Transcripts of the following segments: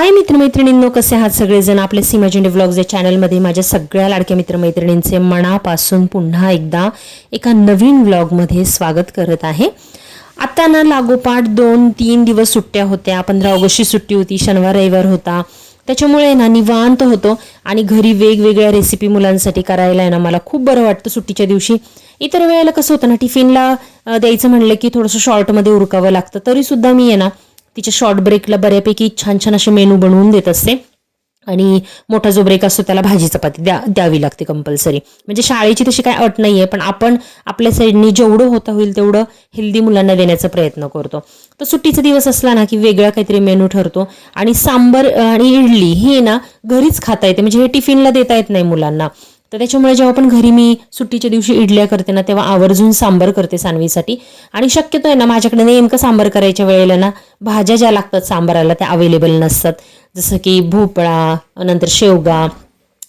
हाय मित्रमैत्रिणींनो कसे आहात सगळेजण? आपल्या सीमा व्लॉग्स या चॅनलमध्ये माझ्या सगळ्या लाडक्या मित्रमैत्रिणींचे मनापासून पुन्हा एकदा एका नवीन व्लॉगमध्ये स्वागत करत आहे. आता ना लागोपाठ दोन तीन दिवस सुट्ट्या होत्या. पंधरा ऑगस्टची सुट्टी होती शनिवार रविवार होता. त्याच्यामुळे ना निवांत होतो आणि घरी वेगवेगळ्या रेसिपी मुलांसाठी करायला आहे ना मला खूप बरं वाटतं सुट्टीच्या दिवशी. इतर वेळेला कसं होतं ना टिफिनला द्यायचं म्हणलं की थोडंसं शॉर्टमध्ये उरकावं लागतं. तरीसुद्धा मी आहे ना तिच्या शॉर्ट ब्रेकला बऱ्यापैकी छान छान असे मेनू बनवून देत असते. आणि मोठा जो ब्रेक असतो त्याला भाजी चपाती द्या द्यावी लागते कंपल्सरी म्हणजे शाळेची तशी काय अट नाही आहे पण आपण आपल्या साईडनी जेवढं होता होईल तेवढं हेल्दी मुलांना देण्याचा प्रयत्न करतो. तर सुट्टीचा दिवस असला ना की वेगळा काहीतरी मेनू ठरतो. आणि सांबर आणि इडली हे ना घरीच खाता येते. म्हणजे हे टिफिनला देता येत नाही मुलांना. तर त्याच्यामुळे जेव्हा पण घरी मी सुट्टीच्या दिवशी इडल्या करते ना तेव्हा आवर्जून सांबर करते सानवीसाठी आणि शक्यतो आहे ना माझ्याकडे नेमकं सांबार करायच्या वेळेला ना भाज्या ज्या लागतात सांबाराला त्या अवेलेबल नसतात. जसं की भोपळा नंतर शेवगा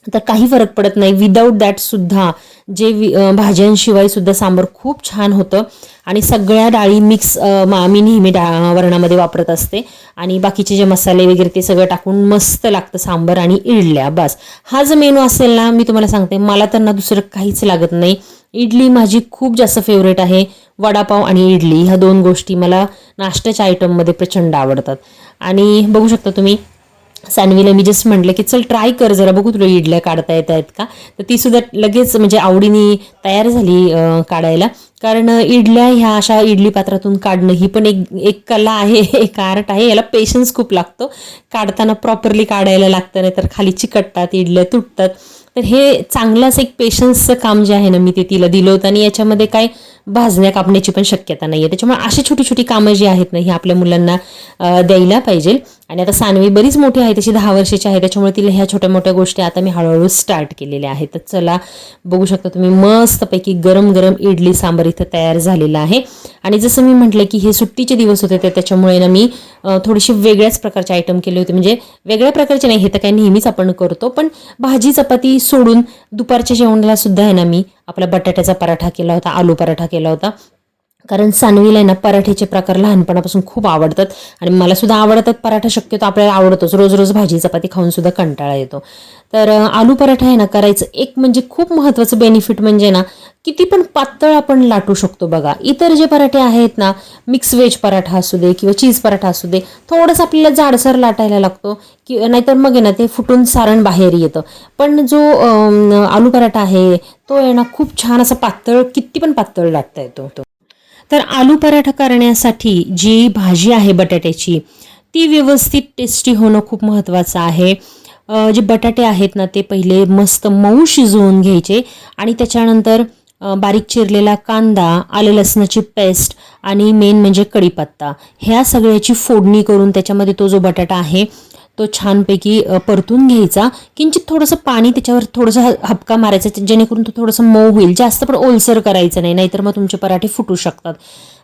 तर काही फरक पडत नाही. विदाऊट दॅट सुद्धा जे वि- भाज्यांशिवाय सुद्धा सांबर खूप छान होतं. आणि सगळ्या डाळी मिक्स मी नेहमी डा वरणामध्ये वापरत असते. आणि बाकीचे जे मसाले वगैरे ते सगळं टाकून मस्त लागतं सांबर आणि इडल्या बस. हा जो मेनू असेल ना मी तुम्हाला सांगते मला तर ना दुसरं काहीच लागत नाही. इडली माझी खूप जास्त फेवरेट आहे. वडापाव आणि इडली ह्या दोन गोष्टी मला नाश्त्याच्या आयटममध्ये प्रचंड आवडतात. आणि बघू शकता तुम्ही सानवीला मी जस्ट म्हटलं की चल ट्राय कर जरा बघू तुला इडल्या काढता येत आहेत का? तर ती सुद्धा लगेच म्हणजे आवडीने तयार झाली काढायला. कारण इडल्या ह्या अशा इडली पात्रातून काढणं ही पण एक एक कला आहे एक आर्ट आहे. याला पेशन्स खूप लागतो. काढताना प्रॉपरली काढायला लागतं नाही तर खाली चिकटतात इडल्या तुटतात. तर हे चांगलंच एक पेशन्सचं काम जे आहे ना मी ते तिला दिलं होतं. आणि याच्यामध्ये काय भाजण्या कापण्याची पण शक्यता नाही आहे त्याच्यामुळे अशी छोटी छोटी कामं जी आहेत ना ही आपल्या मुलांना द्यायला पाहिजे. आणि आता सानवी बरीच मोठी आहे तशी दहा वर्षाची आहे. त्याच्यामुळे तिला ह्या छोट्या मोठ्या गोष्टी आता मी हळूहळू स्टार्ट केलेल्या आहेत. तर चला बघू शकता तुम्ही मस्तपैकी गरम गरम इडली सांबर इथं तयार झालेलं आहे. आणि जसं मी म्हटलं की हे सुट्टीचे दिवस होते तर त्याच्यामुळे ना मी थोडीशी वेगळ्याच प्रकारचे आयटम केले होते. म्हणजे वेगळ्या प्रकारचे नाही हे तर काही नेहमीच आपण करतो. पण भाजी चपाती सोडून दुपारच्या जेवणाला सुद्धा आहे ना मी आपला बटाट्याचा पराठा केला होता आलू पराठा केला होता. कारण सानवीला आहे ना पराठ्याचे प्रकार लहानपणापासून खूप आवडतात आणि मला सुद्धा आवडतात पराठा शक्यतो आपल्याला आवडतोच. रोज रोज भाजी चपाती खाऊन सुद्धा कंटाळा येतो. तर आलू पराठा आहे ना करायचं. एक म्हणजे खूप महत्त्वाचं बेनिफिट म्हणजे ना किती पण पातळ आपण लाटू शकतो बघा. इतर जे पराठे आहेत ना मिक्स व्हेज पराठा असू दे किंवा चीज पराठा असू दे थोडंसं आपल्याला जाडसर लाटायला लागतो की नाहीतर मग आहे ना ते फुटून सारण बाहेर येतं. पण जो आलू पराठा आहे तो आहे ना खूप छान असा पातळ किती पण पातळ लाटता येतो तो. तर आलू पराठा करण्यासाठी जी भाजी आहे बटाट्याची ती व्यवस्थित टेस्टी होणं खूप महत्त्वाचं आहे. जे बटाटे आहेत ना ते पहिले मस्त मऊ शिजवून घ्यायचे आणि त्याच्यानंतर बारीक चिरलेला कांदा आलं लसणाची पेस्ट आणि मेन म्हणजे कढीपत्ता. ह्या सगळ्याची फोडणी करून त्याच्यामध्ये तो जो बटाटा आहे तो छानपैकी परतून घ्यायचा. किंचित थोडंसं पाणी त्याच्यावर थोडंसं हपका मारायचा जेणेकरून तो थोडंसं मऊ होईल. जास्त पण ओलसर करायचं नाही नाहीतर मग तुमचे पराठे फुटू शकतात.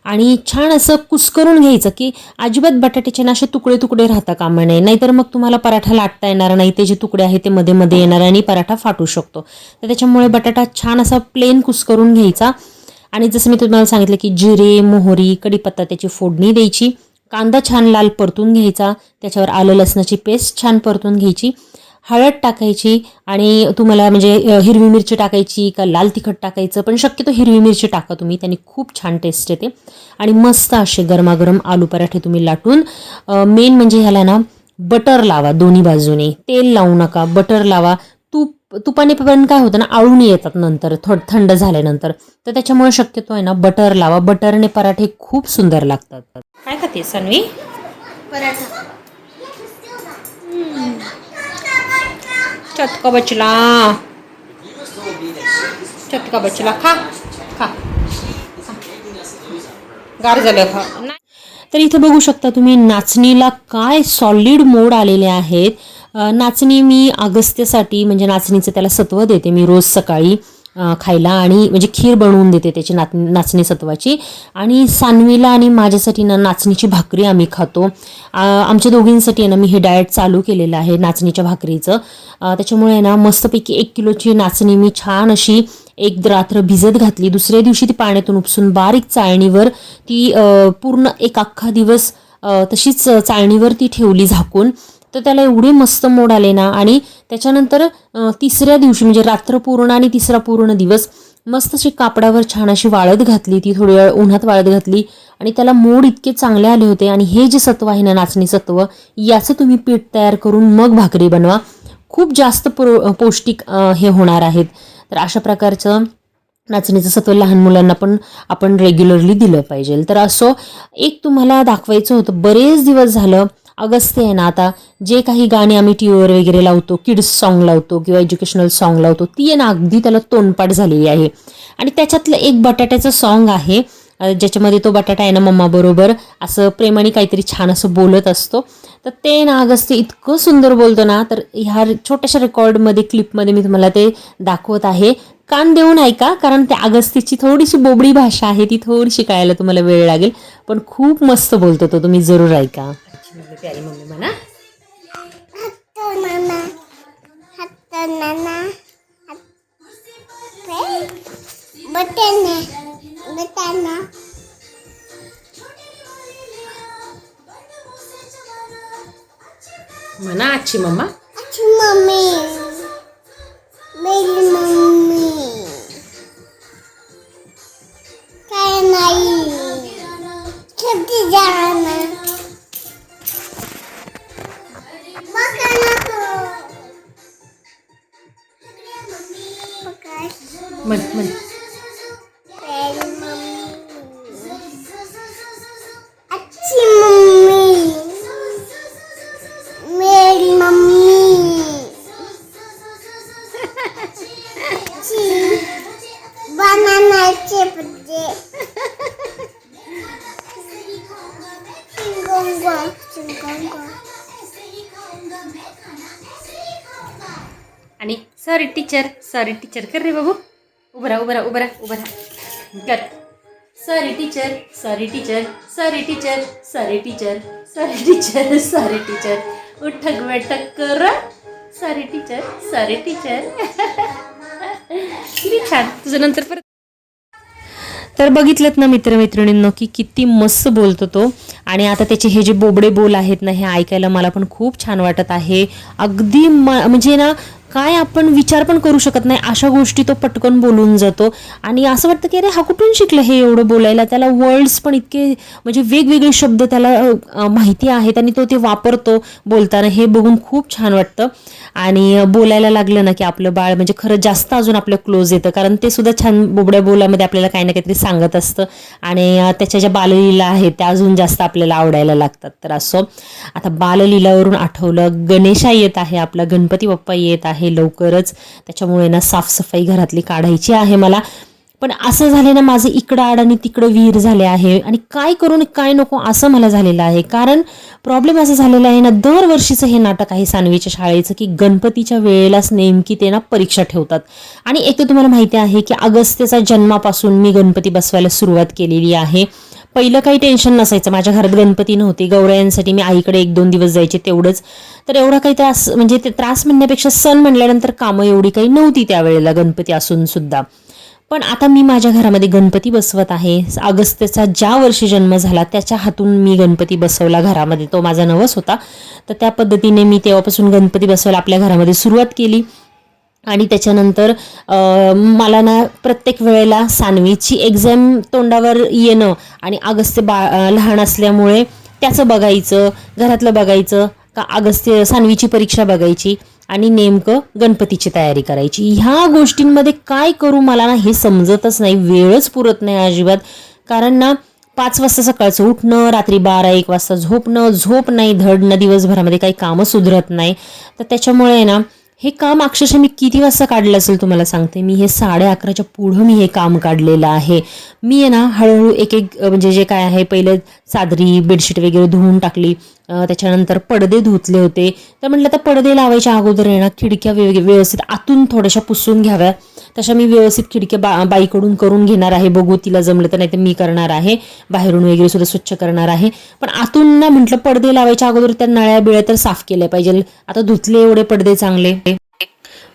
आणि छान असं कुस्करून घ्यायचं की अजिबात बटाट्याचे ना असे तुकडे तुकडे राहता कामा नये. नाहीतर मग तुम्हाला पराठा लाटता येणार नाही. ते जे तुकडे आहेत ते मध्ये मध्ये येणार आणि पराठा फाटू शकतो. तर त्याच्यामुळे बटाटा छान असा प्लेन कुस्करून घ्यायचा. आणि जसं मी तुम्हाला सांगितलं की जिरे मोहरी कढीपत्ता त्याची फोडणी द्यायची. कांदा छान लाल परतून घ्यायचा त्याच्यावर आलं लसणाची पेस्ट छान परतून घ्यायची. हळद टाकायची आणि तुम्हाला म्हणजे हिरवी मिरची टाकायची का लाल तिखट टाकायचं पण शक्यतो हिरवी मिरची टाका तुम्ही त्याने खूप छान टेस्ट येते. आणि मस्त असे गरमागरम आलू पराठे तुम्ही लाटून मेन म्हणजे ह्याला ना बटर लावा दोन्ही बाजूने. तेल लावू नका बटर लावा. तुपाने पण काय होतं ना आळून येतात नंतर थोड थंड झाल्यानंतर. तर त्याच्यामुळे शक्यतो आहे ना बटर लावा. बटरने पराठे खूप सुंदर लागतात. काय खाते सनवी? पराठा. चटका बचला. चटका बचला. खा खा गार झालं खा. तर इथं बघू शकता तुम्ही नाचणीला काय सॉलिड मोड आलेले आहेत. नाचणी मी अगस्त्यसाठी म्हणजे नाचणीचं त्याला सत्व देते. मी रोज सकाळी खायला आणि म्हणजे खीर बनवून देते त्याची नाच नाचणी सत्वाची. आणि सानवीला आणि माझ्यासाठी ना नाचणीची भाकरी आम्ही खातो. आमच्या दोघींसाठी आहे ना मी हे डाएट चालू केलेलं आहे नाचणीच्या भाकरीचं. त्याच्यामुळे आहे ना मस्तपैकी एक किलोची नाचणी मी छान अशी एक रात्र भिजत घातली. दुसऱ्या दिवशी ती पाण्यातून उपसून बारीक चाळणीवर ती पूर्ण एक अख्खा दिवस तशीच चाळणीवर ती ठेवली झाकून. तर त्याला एवढे मस्त मोड आले ना आणि त्याच्यानंतर तिसऱ्या दिवशी म्हणजे रात्र पूर्ण आणि तिसरा पूर्ण दिवस मस्त अशी कापडावर छान अशी वाळत घातली ती थोडी वेळ उन्हात वाळत घातली आणि त्याला मोड इतके चांगले आले होते आणि हे जे सत्व आहे ना नाचणी सत्व याचं तुम्ही पीठ तयार करून मग भाकरी बनवा. खूप जास्त पो पौष्टिक हे होणार आहेत. तर अशा प्रकारचं नाचणीचं सत्व लहान मुलांना पण आपण रेग्युलरली दिलं पाहिजे. तर असं एक तुम्हाला दाखवायचं होतं. बरेच दिवस झालं अगस्त्य आहे ना आता जे काही गाणी आम्ही टी व्हीवर वगैरे लावतो किड्स सॉन्ग लावतो किंवा एज्युकेशनल सॉन्ग लावतो ती आहे ना अगदी त्याला तोंडपाठ झालेली आहे. आणि त्याच्यातलं एक बटाट्याचं सॉन्ग आहे ज्याच्यामध्ये तो बटाटा आहे ना मम्माबरोबर असं प्रेमाने काहीतरी छान असं बोलत असतो. तर ते ना अगस्त्य इतकं सुंदर बोलतो ना तर ह्या छोट्याशा रेकॉर्डमध्ये क्लिपमध्ये मी तुम्हाला ते दाखवत आहे. कान देऊन ऐका कारण त्या अगस्तीची थोडीशी बोबडी भाषा आहे ती थोडीशी कळायला तुम्हाला वेळ लागेल. पण खूप मस्त बोलतो तो तुम्ही जरूर ऐका. प्यारी मम्मी म्हणा Hato nana. Hato nana. Batana. Batana. म्हणा आजची mamma Achi mami. Baby mami. काय नाही किती जाना सॉरी टीचर सॉरी टीचर कर रे बाबू उभरा उभरा उभरा उभरा कर sorry teacher sorry teacher sorry teacher sorry teacher sorry teacher sorry teacher उठक बैठक कर सॉरी टीचर सॉरी टीचर किती छान तुझं नंतर परत तर बघितलं ना मित्रमैत्रिणींनो की किती मस्त बोलतो तो आणि आता त्याचे हे जे बोबडे बोल आहेत ना हे ऐकायला मला पण खूप छान वाटत आहे अगदी म म्हणजे ना काय आपण विचार पण करू शकत नाही. अशा गोष्टी तो पटकन बोलून जातो. आणि असं वाटतं की अरे हा कुठून शिकलं हे एवढं बोलायला? त्याला वर्ड्स पण इतके म्हणजे वेगवेगळे शब्द त्याला माहिती आहेत आणि तो ते वापरतो बोलताना. हे बघून खूप छान वाटतं. आणि बोलायला लागलं ना की आपलं बाळ म्हणजे खरं जास्त अजून आपलं क्लोज येतं. कारण ते सुद्धा छान बोबड्या बोलामध्ये आपल्याला काही ना काहीतरी सांगत असतं. आणि त्याच्या ज्या बाललीला आहेत त्या अजून जास्त आपल्याला आवडायला लागतात. तर असं. आता बाललीलावरून आठवलं गणेशा येत आहे आपला गणपती बाप्पा येत आहे. लवकरच. त्याच्यामुळे ना साफसफाई घरातली काढायची आहे मला. पण असं झाले ना माझं इकडं आड आणि तिकडं विहीर झाले आहे. आणि काय करू काय नको असं मला झालेलं आहे. कारण प्रॉब्लेम असं झालेला आहे ना दरवर्षीचं हे नाटक आहे सानवीच्या शाळेचं की गणपतीच्या वेळेलाच नेमकी ते ना परीक्षा ठेवतात. आणि एक तर तुम्हाला माहिती आहे की अगस्त्यचा जन्मापासून मी गणपती बसवायला सुरुवात केलेली आहे. पहिलं काही टेन्शन नसायचं. माझ्या घरात गणपती नव्हते. गौरायांसाठी मी आईकडे एक दोन दिवस जायचे तेवढंच. तर एवढा काही त्रास म्हणजे ते त्रास म्हणण्यापेक्षा सण म्हणल्यानंतर कामं एवढी काही नव्हती त्यावेळेला गणपती असून सुद्धा. पण आता मी माझ्या घरामध्ये गणपती बसवत आहे. अगस्त्यचा ज्या वर्षी जन्म झाला त्याच्या हातून मी गणपती बसवला घरामध्ये. तो माझा नवस होता. तर त्या पद्धतीने मी तेव्हापासून गणपती बसवायला आपल्या घरामध्ये सुरुवात केली. आणि त्याच्यानंतर मला ना प्रत्येक वेळेला सानवीची एक्झाम तोंडावर येणं आणि अगस्त्य बा लहान असल्यामुळे त्याचं बघायचं घरातलं बघायचं का अगस्त्य सानवीची परीक्षा बघायची आणि नेमकं गणपतीची तयारी करायची. ह्या गोष्टींमध्ये काय करू मला ना हे समजतच नाही वेळच पुरत नाही अजिबात. कारण ना पाच वाजता सकाळचं उठणं रात्री बारा एक वाजता झोपणं झोप नाही धड दिवसभरामध्ये काही कामं सुधरत नाही. तर त्याच्यामुळे ना हे काम अक्षरशः मी किती वाजता काढलं असेल तुम्हाला सांगते. मी हे साडे अकराच्या पुढं मी हे काम काढलेलं आहे. मी आहे ना हळूहळू एक एक म्हणजे जे काय आहे पहिले चादरी बेडशीट वगैरे धुवून टाकली. त्याच्यानंतर पडदे धुतले होते. तर म्हटलं आता पडदे लावायच्या अगोदर आहे ना खिडक्या वेग व्यवस्थित आतून थोड्याशा पुसून घ्याव्या. तशा मी व्यवस्थित खिडक्या बा बाईकडून करून घेणार आहे. बघू तिला जमलं तर नाही तर मी करणार आहे. बाहेरून वगैरे सुद्धा स्वच्छ करणार आहे. पण आतून ना म्हटलं पडदे लावायच्या अगोदर त्या नळ्या बिळ्या तर साफ केल्या पाहिजे आता धुतले एवढे पडदे चांगले.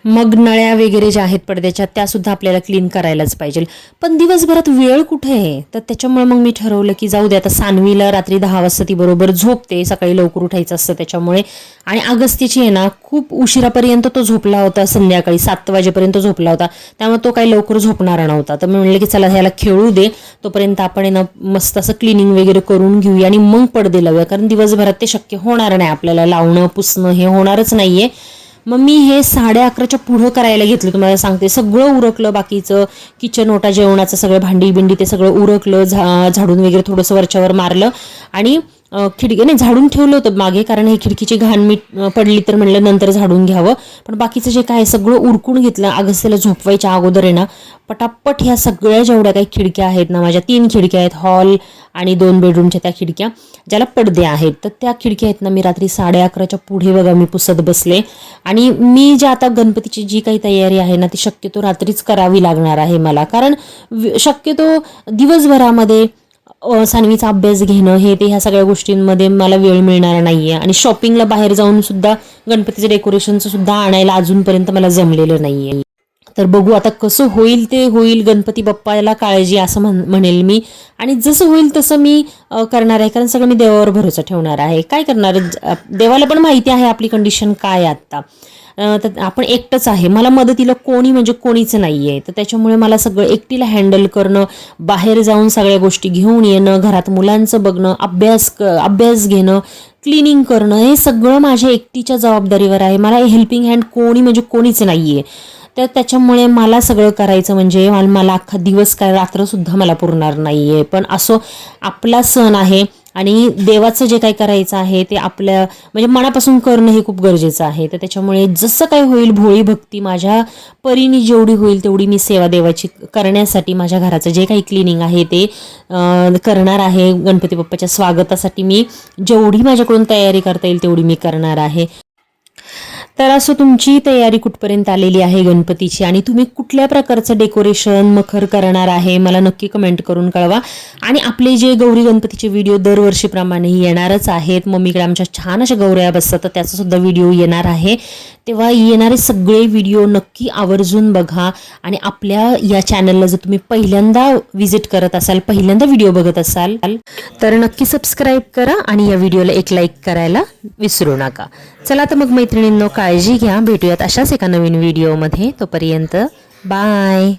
मग नळ्या वगैरे ज्या आहेत पडद्याच्या त्या सुद्धा आपल्याला क्लीन करायलाच पाहिजे. पण दिवसभरात वेळ कुठे आहे? तर त्याच्यामुळे मग मी ठरवलं की जाऊ दे आता सानवीला रात्री दहा वाजता ती बरोबर झोपते सकाळी लवकर उठायचं असतं त्याच्यामुळे. आणि अगस्तीची आहे ना खूप उशिरापर्यंत तो झोपला होता संध्याकाळी सात वाजेपर्यंत झोपला होता. त्यामुळे तो काही लवकर झोपणारा नव्हता. तर मी म्हणलं की चला ह्याला खेळू दे. तोपर्यंत आपण आहे ना मस्त असं क्लिनिंग वगैरे करून घेऊया आणि मग पडदे लावूया. कारण दिवसभरात ते शक्य होणार नाही आपल्याला लावणं पुसणं हे होणारच नाहीये. मग मी हे साडे अकराच्या पुढं करायला घेतलं. तुम्हाला सांगते. सगळं उरकलं बाकीचं. किचन ओटा जेवणाचं सगळं भांडी बिंडी ते सगळं उरकलं. झा झाडून वगैरे थोडंसं वरच्यावर मारलं. आणि खिडकी नाही झाडून ठेवलं होतं मागे कारण ही खिडकीची घाण मी पडली तर म्हणलं नंतर झाडून घ्यावं. पण बाकीचं जे काय सगळं उरकून घेतलं अगस्त्याला झोपवायच्या अगोदर आहे ना पटापट ह्या सगळ्या जेवढ्या काही खिडक्या आहेत ना माझ्या तीन खिडक्या आहेत हॉल आणि दोन बेडरूमच्या त्या खिडक्या ज्याला पडदे आहेत तर त्या खिडक्या आहेत ना मी रात्री साडे अकराच्या पुढे बघा मी पुसत बसले. आणि मी जे आता गणपतीची जी काही तयारी आहे ना ती शक्यतो रात्रीच करावी लागणार आहे मला कारण वि- शक्यतो दिवसभरामध्ये सानवीचा अभ्यास घेणं हे ते ह्या सगळ्या गोष्टींमध्ये मला वेळ मिळणार नाही आहे आणि शॉपिंगला बाहेर जाऊन सुद्धा गणपतीचं डेकोरेशनचं सुद्धा आणायला अजूनपर्यंत मला जमलेलं नाही आहे तर बघू आता कसं होईल ते होईल. गणपती बाप्पाला काळजी असं म्हण म्हणेल मी. आणि जसं होईल तसं मी करणार आहे. कारण सगळं मी देवावर भरोसा ठेवणार आहे. काय करणार? देवाला पण माहिती आहे आपली कंडिशन काय आहे आत्ता. तर आपण एकटंच आहे. मला मदतीला कोणी म्हणजे कोणीच नाही आहे तर त्याच्यामुळे मला सगळं एकटीला हँडल करणं बाहेर जाऊन सगळ्या गोष्टी घेऊन येणं घरात मुलांचं बघणं अभ्यास क अभ्यास घेणं क्लिनिंग करणं हे सगळं माझ्या एकटीच्या जबाबदारीवर आहे. मला हेल्पिंग हँड कोणी म्हणजे कोणीच नाही आहे तर त्याच्यामुळे मला सगळं करायचं म्हणजे मला अख्खा दिवस काय रात्रसुद्धा मला पुरणार नाही आहे पण असो आपला सण आहे आणि देवाचं जे काही करायचं आहे ते आपल्या म्हणजे मनापासून करणं हे खूप गरजेचं आहे. तर त्याच्यामुळे जसं काय होईल भोळी भक्ती माझ्या परीने जेवढी होईल तेवढी मी सेवा देवाची करण्यासाठी माझ्या घराचं जे काही क्लिनिंग आहे ते करणार आहे. गणपती बाप्पाच्या स्वागतासाठी मी जेवढी माझ्याकडून तयारी करता येईल तेवढी मी करणार आहे. तर असं तुमची तयारी कुठपर्यंत आलेली आहे गणपतीची? आणि तुम्ही कुठल्या प्रकारचं डेकोरेशन मखर करणार आहे? मला नक्की कमेंट करून कळवा. आणि आपले जे गौरी गणपतीचे व्हिडिओ दरवर्षीप्रमाणे येणारच आहेत. मम्मीकडे आमच्या छान अशा गौऱ्या बसतात तर त्याचासुद्धा व्हिडिओ येणार आहे. तेव्हा येणारे सगळे व्हिडिओ नक्की आवर्जून बघा. आणि आपल्या या चॅनलला जर तुम्ही पहिल्यांदा व्हिजिट करत असाल पहिल्यांदा व्हिडिओ बघत असाल तर नक्की सबस्क्राईब करा आणि या व्हिडिओला एक लाईक करायला विसरू नका. चला तर मग मैत्रिणींनो काळजी घ्या. भेटूयात अशाच एका नवीन व्हिडिओमध्ये तोपर्यंत बाय